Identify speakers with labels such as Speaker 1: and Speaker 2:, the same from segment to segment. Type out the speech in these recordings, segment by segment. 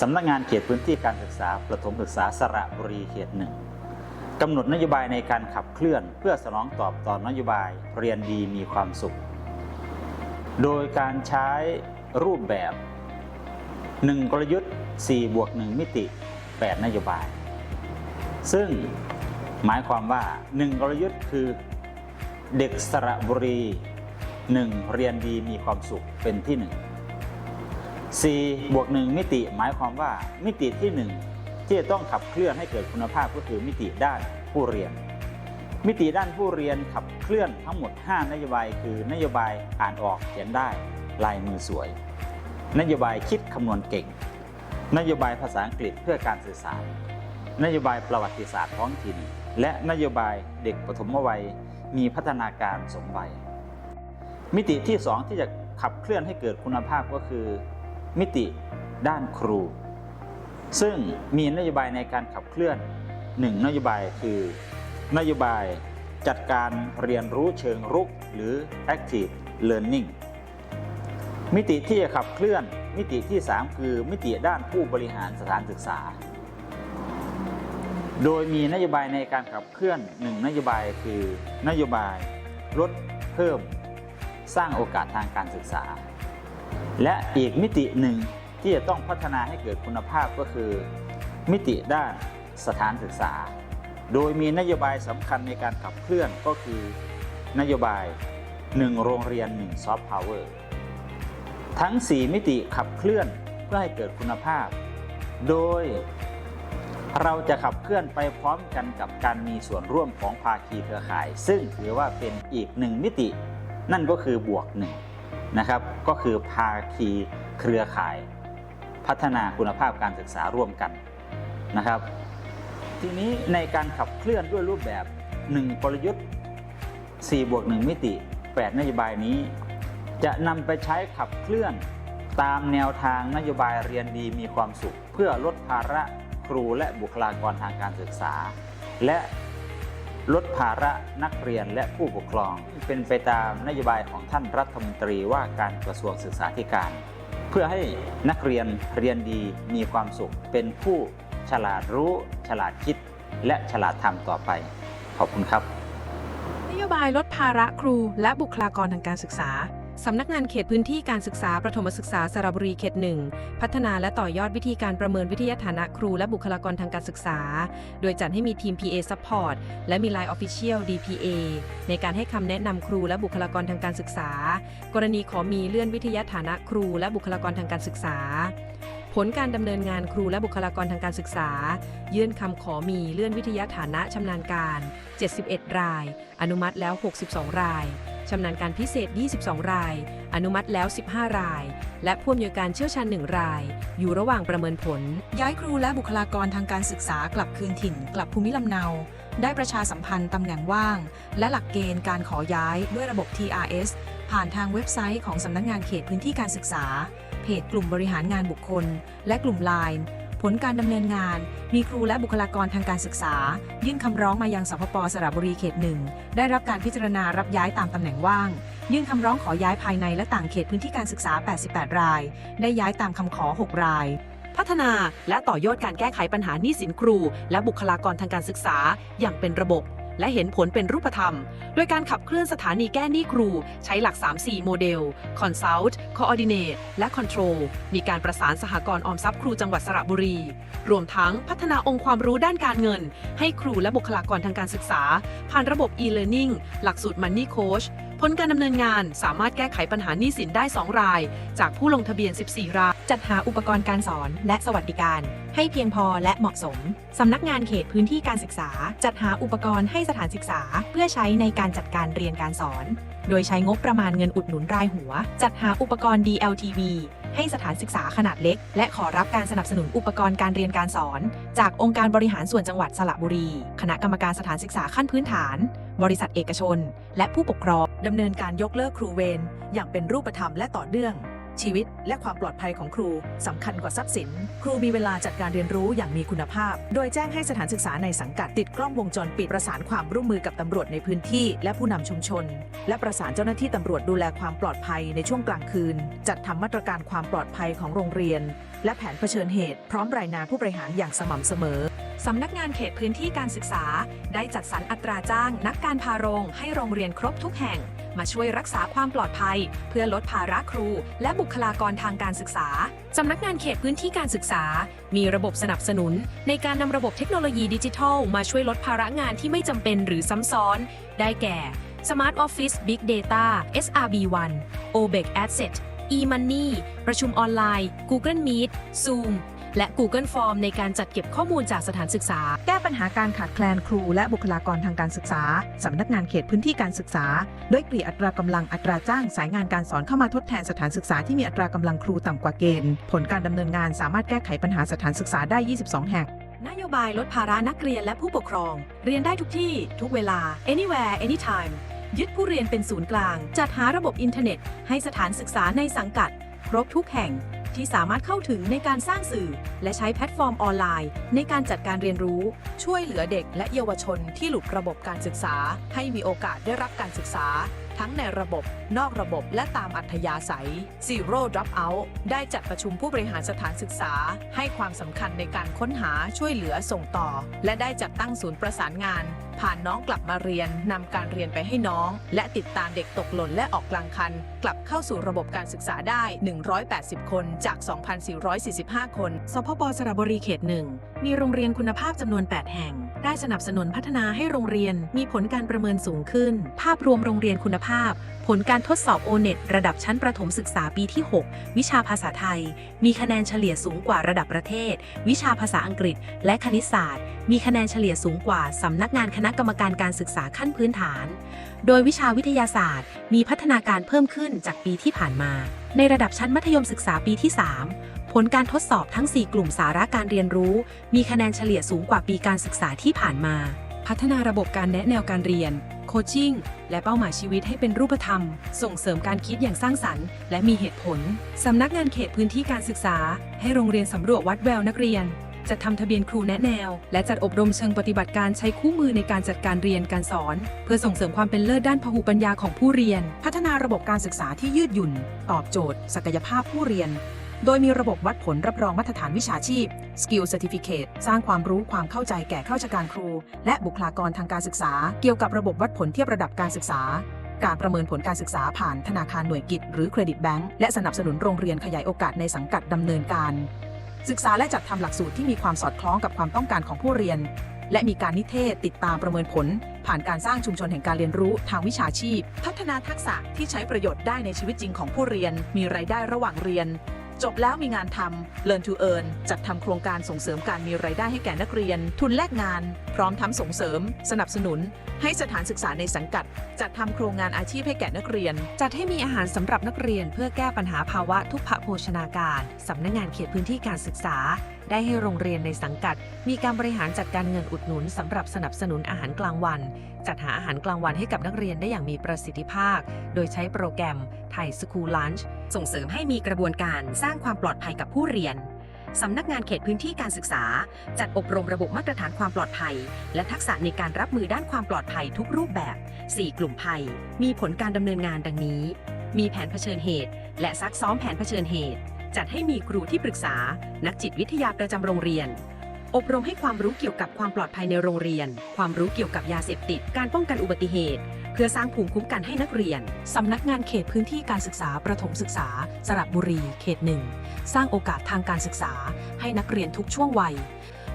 Speaker 1: สำนักงานเขตพื้นที่การศึกษาประถมศึกษาสระบุรีเขตหนึ่งกำหนดนโยบายในการขับเคลื่อน เพื่อสนองตอบต่อนโยบายเรียนดีมีความสุข โดยการใช้รูปแบบ 1 กลยุทธ์ 4 บวก 1 มิติ 8 นโยบาย ซึ่งหมายความว่า 1 กลยุทธ์คือเด็กสระบุรี 1 เรียนดีมีความสุขเป็นที่ 1 4บวก1มิติหมายความว่ามิติที่ 1 ที่จะต้องขับเคลื่อนให้เกิดคุณภาพก็คือมิติด้านผู้เรียน มิติด้านผู้เรียนขับเคลื่อนทั้งหมด 5 นโยบาย คือนโยบายอ่านออกเขียนได้ลายมือสวย นโยบายคิดคำนวณเก่ง นโยบายภาษาอังกฤษเพื่อการสื่อสาร นโยบายประวัติศาสตร์ท้องถิ่น และนโยบายเด็กปฐมวัยมีพัฒนาการสมวัยมิติที่ 2 ที่จะขับเคลื่อนให้เกิดคุณภาพก็คือ มิติด้านครู ซึ่งมีนโยบายในการขับเคลื่อน 1 นโยบายคือนโยบายจัดการเรียนรู้เชิงรุกหรือ active learning มิติที่จะขับเคลื่อนมิติที่ 3 คือมิติด้านผู้บริหารสถานศึกษา โดยมีนโยบายในการขับเคลื่อนหนึ่งนโยบายคือนโยบายลดเพิ่ม สร้างโอกาสทางการศึกษา และอีกมิติหนึ่งที่จะต้องพัฒนาให้เกิดคุณภาพก็คือ มิติด้านสถานศึกษา โดยมีนโยบายสำคัญในการขับเคลื่อนก็คือนโยบาย 1 โรงเรียน 1 ซอฟต์พาวเวอร์ทั้ง 4 มิติขับเคลื่อนเพื่อให้เกิดคุณภาพ โดยเราจะขับเคลื่อนไปพร้อมกันกับการมีส่วนร่วมของภาคีเครือข่าย ซึ่งถือว่าเป็นอีกหนึ่งมิติ นั่นก็คือบวกหนึ่ง นะครับ ก็คือภาคีเครือข่าย พัฒนาคุณภาพการศึกษาร่วมกันนะครับ ทีนี้ในการขับเคลื่อนด้วยรูปแบบ 1 กลยุทธ์4บวก1มิติ 8 นโยบายนี้ จะนำไปใช้ขับเคลื่อนตามแนวทางนโยบายเรียนดีมีความสุข เพื่อลดภาระครูและบุคลากรทางการศึกษา และ ลดภาระนักเรียนและผู้ปกครอง เป็นไปตามนโยบายของท่านรัฐมนตรีว่าการกระทรวงศึกษาธิการ เพื่อให้นักเรียนเรียนดีมีความสุข เป็นผู้ฉลาดรู้ ฉลาดคิด และฉลาดทำต่อไป ขอบคุณครับ
Speaker 2: นโยบายลดภาระครูและบุคลากรทางการศึกษา สำนักงานเขตพื้นที่การศึกษาประถมศึกษาสระบุรีเขตหนึ่งพัฒนาและต่อยอดวิธีการประเมินวิทยาฐานะครูและบุคลากรทางการศึกษา โดยจัดให้มีทีม PA Support และมี Line Official DPA ในการให้คำแนะนำครูและบุคลากรทางการศึกษา กรณีขอมีเลื่อนวิทยาฐานะครูและบุคลากรทางการศึกษาผลการดำเนินงานครูและบุคลากรทางการศึกษา ยื่นคำขอมีเลื่อนวิทยาฐานะชำนาญการ 71 ราย อนุมัติแล้ว 62 ราย ชำนาญการพิเศษ 22 ราย อนุมัติแล้ว 15 ราย และผู้อำนวยการเชี่ยวชาญ 1 ราย อยู่ระหว่างประเมินผล
Speaker 3: ย้ายครูและบุคลากรทางการศึกษากลับคืนถิ่น กลับภูมิลำเนา ได้ประชาสัมพันธ์ตำแหน่งว่าง และหลักเกณฑ์การขอย้ายด้วยระบบ TRS ผ่านทางเว็บไซต์ของสำนักงานเขตพื้นที่การศึกษา เพจกลุ่มบริหารงานบุคคล และกลุ่มไลน์ ผลการดำเนินงาน มีครูและบุคลากรทางการศึกษา ยื่นคำร้องมายังสพปสระบุรีเขตหนึ่งได้รับการพิจารณารับย้ายตามตำแหน่งว่าง ยื่นคำร้องขอย้ายภายในและต่างเขตพื้นที่การศึกษา 88 ราย ได้ย้ายตามคำขอ 6 ราย
Speaker 2: พัฒนาและต่อยอดการแก้ไขปัญหาหนี้สินครู และบุคลากรทางการศึกษาอย่างเป็นระบบ และเห็นผลเป็นรูปธรรม โดยการขับเคลื่อนสถานีแก้หนี้ครู ใช้หลัก 3-4 โมเดล Consult Coordinate และ Control มีการประสานสหกรณ์ออมทรัพย์ครูจังหวัดสระบุรี รวมทั้งพัฒนาองค์ความรู้ด้านการเงิน ให้ครูและบุคลากรทางการศึกษา ผ่านระบบ e-learning หลักสูตร Money Coach ผลการดำเนินงานสามารถแก้ไขปัญหาหนี้สินได้ 2 ราย จากผู้ลงทะเบียน 14 ราย
Speaker 3: จัดหาอุปกรณ์การสอนและสวัสดิการ ให้เพียงพอและเหมาะสม สำนักงานเขตพื้นที่การศึกษา จัดหาอุปกรณ์ให้สถานศึกษา เพื่อใช้ในการจัดการเรียนการสอน โดยใช้งบประมาณเงินอุดหนุนรายหัว จัดหาอุปกรณ์ DLTV ให้สถานศึกษาขนาดเล็ก และขอรับการสนับสนุนอุปกรณ์การเรียนการสอน จากองค์การบริหารส่วนจังหวัดสระบุรี คณะกรรมการสถานศึกษาขั้นพื้นฐาน บริษัทเอกชน และผู้ปกครองดำเนินการยกเลิกครูเวรอย่างเป็นรูปธรรมและต่อเนื่อง ชีวิต และความปลอดภัยของครูสำคัญกว่าทรัพย์สิน ครูมีเวลาจัดการเรียนรู้อย่างมีคุณภาพ โดยแจ้งให้สถานศึกษาในสังกัดติดกล้องวงจรปิดประสานความร่วมมือกับตำรวจในพื้นที่ และผู้นำชุมชน และประสานเจ้าหน้าที่ตำรวจดูแลความปลอดภัยในช่วงกลางคืน จัดทำมาตรการความปลอดภัยของโรงเรียน และแผนเผชิญเหตุ พร้อมรายงานผู้บริหารอย่างสม่ำเสมอ
Speaker 2: สำนักงานเขตพื้นที่การศึกษา ได้จัดสรรอัตราจ้างนักการพาโรงให้โรงเรียนครบทุกแห่ง มาช่วยรักษาความปลอดภัย เพื่อลดภาระครู และบุคลากรทางการศึกษา สำนักงานเขตพื้นที่การศึกษา มีระบบสนับสนุน ในการนำระบบเทคโนโลยีดิจิทัล มาช่วยลดภาระงานที่ไม่จำเป็นหรือซ้ำซ้อน ได้แก่ Smart Office Big Data SRB1 OBEC Asset e-money ประชุมออนไลน์ Google Meet Zoom และ Google Form ในการจัดเก็บข้อมูลจากสถานศึกษา
Speaker 3: แก้ปัญหาการขาดแคลนครูและบุคลากรทางการศึกษา สำนักงานเขตพื้นที่การศึกษา ด้วยเกลี่ยอัตรากำลังอัตราจ้างสายงานการสอนเข้ามาทดแทนสถานศึกษาที่มีอัตรากำลังครูต่ำกว่าเกณฑ์ ผลการดำเนินงานสามารถแก้ไขปัญหาสถานศึกษาได้ 22 แห่ง
Speaker 2: นโยบายลดภาระนักเรียนและผู้ปกครอง เรียนได้ทุกที่ ทุกเวลา anywhere anytime ยึดผู้เรียนเป็นศูนย์กลาง จัดหาระบบอินเทอร์เน็ต ให้สถานศึกษาในสังกัด ครบทุกแห่ง ที่สามารถเข้าถึงในการสร้างสื่อ และใช้แพลตฟอร์มออนไลน์ ในการจัดการเรียนรู้ ช่วยเหลือเด็กและเยาวชนที่หลุดระบบการศึกษา ให้มีโอกาสได้รับการศึกษา ทั้งในระบบ นอกระบบและตามอัธยาศัย Zero Dropout ได้จัดประชุมผู้บริหารสถานศึกษา ให้ความสำคัญในการค้นหาช่วยเหลือส่งต่อ และได้จัดตั้งศูนย์ประสานงาน ผ่านน้องกลับมาเรียนนำการเรียนไปให้น้อง และติดตามเด็กตกหล่นและออกกลางคัน กลับเข้าสู่ระบบการศึกษาได้ 180 คนจาก 2,445 คน สพปสระบุรีเขตหนึ่งมีโรงเรียนคุณภาพจำนวน 8 แห่ง ได้สนับสนุนพัฒนาให้โรงเรียนมีผลการประเมินสูงขึ้น ภาพรวมโรงเรียนคุณภาพ ผลการทดสอบ o n e t ระดับชั้นประถมศึกษาปีที่ 6 วิชาภาษาไทย มีคะแนนเฉลี่ยสูงกว่าระดับประเทศ วิชาภาษาอังกฤษ และคณิตศาสตร์ มีคะแนนเฉลี่ยสูงกว่าสำนักงานคณะกรรมการการศึกษาขั้นพื้นฐาน โดยวิชาวิทยาศาสตร์ มีพัฒนาการเพิ่มขึ้นจากปีที่ผ่านมา ในระดับชั้นมัธยมศึกษาปีที่ 3 ผลการทดสอบทั้ง 4 กลุ่มสาระการเรียนรู้ มีคะแนนเฉลี่ยสูงกว่าปีการศึกษาที่ผ่านมา พัฒนาระบบการแนะแนวการเรียน โคชชิ่ง และเป้าหมายชีวิตให้เป็นรูปธรรม ส่งเสริมการคิดอย่างสร้างสรรค์ และมีเหตุผล สำนักงานเขตพื้นที่การศึกษา ให้โรงเรียนสำรวจวัดแววนักเรียนจัดทำทะเบียนครูแนะแนว และจัดอบรมเชิงปฏิบัติการใช้คู่มือในการจัดการเรียนการสอน เพื่อส่งเสริมความเป็นเลิศด้านพหุปัญญาของผู้เรียน พัฒนาระบบการศึกษาที่ยืดหยุ่น ตอบโจทย์ ศักยภาพผู้เรียน โดยมีระบบวัดผลรับรองมาตรฐานวิชาชีพ Skill Certificate สร้างความรู้ความเข้าใจแก่ข้าราชการครู และบุคลากรทางการศึกษา เกี่ยวกับระบบวัดผลเทียบระดับการศึกษา การประเมินผลการศึกษาผ่านธนาคารหน่วยกิจ หรือเครดิตแบงก์และสนับสนุนโรงเรียนขยายโอกาสในสังกัดดำเนินการ ศึกษาและจัดทำหลักสูตรที่มีความสอดคล้องกับความต้องการของผู้เรียน และมีการนิเทศติดตามประเมินผล ผ่านการสร้างชุมชนแห่งการเรียนรู้ทางวิชาชีพ พัฒนาทักษะที่ใช้ประโยชน์ได้ในชีวิตจริงของผู้เรียน มีรายได้ระหว่างเรียน จบแล้วมีงานทำ Learn to Earn จัดทำโครงการส่งเสริมการมีรายได้ให้แก่นักเรียน ทุนแลกงาน พร้อมทั้งส่งเสริม สนับสนุน ให้สถานศึกษาในสังกัด จัดทำโครงงานอาชีพให้แก่นักเรียน จัดให้มีอาหารสำหรับนักเรียนเพื่อแก้ปัญหาภาวะทุพพโภชนาการสำนักงานเขตพื้นที่การศึกษา ได้ให้โรงเรียนในสังกัด มีการบริหารจัดการเงินอุดหนุนสำหรับสนับสนุนอาหารกลางวัน จัดหาอาหารกลางวันให้กับนักเรียนได้อย่างมีประสิทธิภาพ โดยใช้โปรแกรมไทยสคูลลันช์ส่งเสริมให้มีกระบวนการสร้างความปลอดภัยกับผู้เรียนสำนักงานเขตพื้นที่การศึกษา จัดอบรมระบบมาตรฐานความปลอดภัย และทักษะในการรับมือด้านความปลอดภัยทุกรูปแบบ 4 กลุ่มภัย มีผลการดำเนินงานดังนี้ มีแผนเผชิญเหตุ และซักซ้อมแผนเผชิญเหตุ จัดให้มีครูที่ปรึกษา นักจิตวิทยาประจำโรงเรียน อบรมให้ความรู้เกี่ยวกับความปลอดภัยในโรงเรียน ความรู้เกี่ยวกับยาเสพติด การป้องกันอุบัติเหตุ เพื่อสร้างภูมิคุ้มกันให้นักเรียน สำนักงานเขตพื้นที่การศึกษาประถมศึกษา สระบุรี เขตหนึ่ง สร้างโอกาสทางการศึกษา ให้นักเรียนทุกช่วงวัย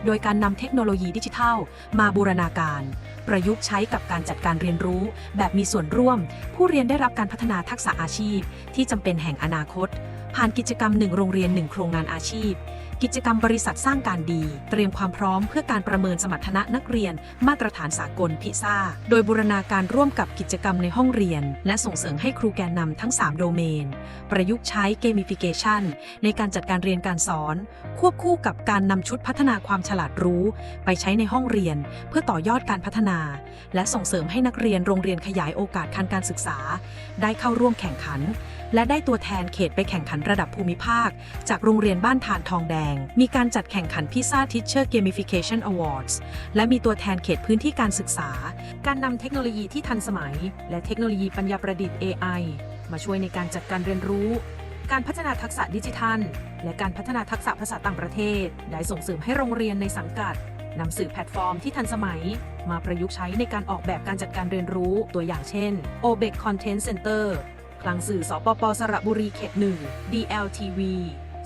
Speaker 2: โดยการนำเทคโนโลยีดิจิทัล มาบูรณาการประยุกต์ใช้กับการจัดการเรียนรู้ แบบมีส่วนร่วม ผู้เรียนได้รับการพัฒนาทักษะอาชีพ ที่จำเป็นแห่งอนาคต ผ่านกิจกรรมหนึ่งโรงเรียนหนึ่งโครงงานอาชีพ กิจกรรมบริษัทสร้างการดี เตรียมความพร้อมเพื่อการประเมินสมรรถนะนักเรียน มาตรฐานสากลพิซ่า โดยบูรณาการร่วมกับกิจกรรมในห้องเรียน และส่งเสริมให้ครูแกนนำทั้ง 3 โดเมน ประยุกต์ใช้เกม i ฟิเคชันในการจัดการเรียนการสอน ควบคู่กับการนำชุดพัฒนาความฉลาดรู้ ไปใช้ในห้องเรียน เพื่อต่อยอดการพัฒนา และส่งเสริมให้นักเรียนโรงเรียนขยายโอกาสทางการศึกษา ได้เข้าร่วมแข่งขัน และได้ตัวแทนเขตไปแข่งขันระดับภูมิภาค จากโรงเรียนบ้านทานทองแดงมีการจัดแข่งขันพิซซ่าทิชเชอร์เกม i ฟิเคชันอวอร์ดและมีตัวแทนเขตพื้นที่การศึกษา การนำเทคโนโลยีที่ทันสมัย และเทคโนโลยีปัญญาประดิษฐ์ AI มาช่วยในการจัดการเรียนรู้ การพัฒนาทักษะดิจิทัล และการพัฒนาทักษะภาษาต่างประเทศ ได้ส่งเสริมให้โรงเรียนในสังกัดนำสื่อแพลตฟอร์มที่ทันสมัย มาประยุกต์ใช้ในการออกแบบการจัดการเรียนรู้ตัวอย่างเช่น OBEC Content Center คลังสื่อสปปสระบุรีเขต1 DLTV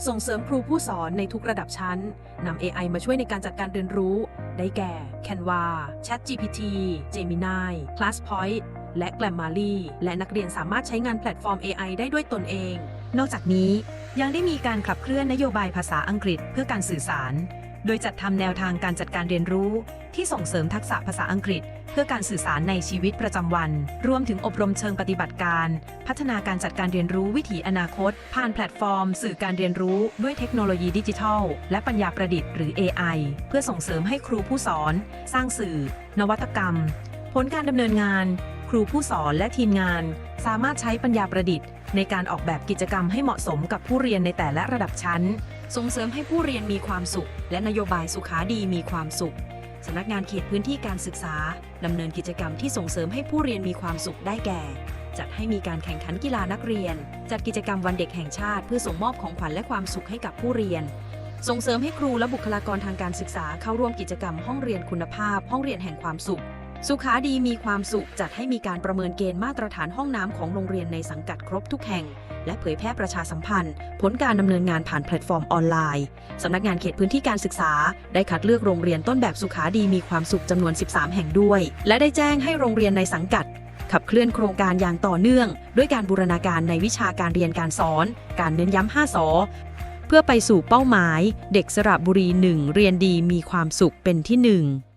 Speaker 2: ส่งเสริมครูผู้สอนในทุกระดับชั้นนำ AI มาช่วยในการจัดการเรียนรู้ ได้แก่ Canva ChatGPT Gemini ClassPoint และ Grammarly และนักเรียนสามารถใช้งานแพลตฟอร์ม AI ได้ด้วยตนเอง นอกจากนี้ยังได้มีการขับเคลื่อนนโยบายภาษาอังกฤษเพื่อการสื่อสาร โดยจัดทำแนวทางการจัดการเรียนรู้ ที่ส่งเสริมทักษะภาษาอังกฤษ เพื่อการสื่อสารในชีวิตประจำวัน รวมถึงอบรมเชิงปฏิบัติการ พัฒนาการจัดการเรียนรู้วิถีอนาคต ผ่านแพลตฟอร์ม สื่อการเรียนรู้ด้วยเทคโนโลยีดิจิทัล และปัญญาประดิษฐ์หรือ AI เพื่อส่งเสริมให้ครูผู้สอน สร้างสื่อ นวัตกรรม ผลการดำเนินงาน ครูผู้สอนและทีมงาน สามารถใช้ปัญญาประดิษฐ์ ในการออกแบบกิจกรรมให้เหมาะสมกับผู้เรียนในแต่ละระดับชั้น ส่งเสริมให้ผู้เรียนมีความสุข และนโยบายสุขาดีมีความสุขสำนักงานเขตพื้นที่การศึกษาดำเนินกิจกรรมที่ส่งเสริมให้ผู้เรียนมีความสุขได้แก่ จัดให้มีการแข่งขันกีฬานักเรียน จัดกิจกรรมวันเด็กแห่งชาติ เพื่อส่งมอบของขวัญและความสุขให้กับผู้เรียน ส่งเสริมให้ครูและบุคลากรทางการศึกษาเข้าร่วมกิจกรรมห้องเรียนคุณภาพ ห้องเรียนแห่งความสุข สุขาดีมีความสุข จัดให้มีการประเมินเกณฑ์มาตรฐานห้องน้ำของโรงเรียนในสังกัดครบทุกแห่ง และเผยแพร่ประชาสัมพันธ์ ผลการดำเนินงานผ่านแพลตฟอร์มออนไลน์สำนักงานเขตพื้นที่การศึกษา ได้คัดเลือกโรงเรียนต้นแบบสุขาดีมีความสุขจำนวน 13 แห่งด้วย และได้แจ้งให้โรงเรียนในสังกัด ขับเคลื่อนโครงการอย่างต่อเนื่อง ด้วยการบูรณาการในวิชาการเรียนการสอน การเน้นย้ำ5สอเพื่อไปสู่เป้าหมาย เด็กสระบุรี 1 เรียนดีมีความสุขเป็นที่ 1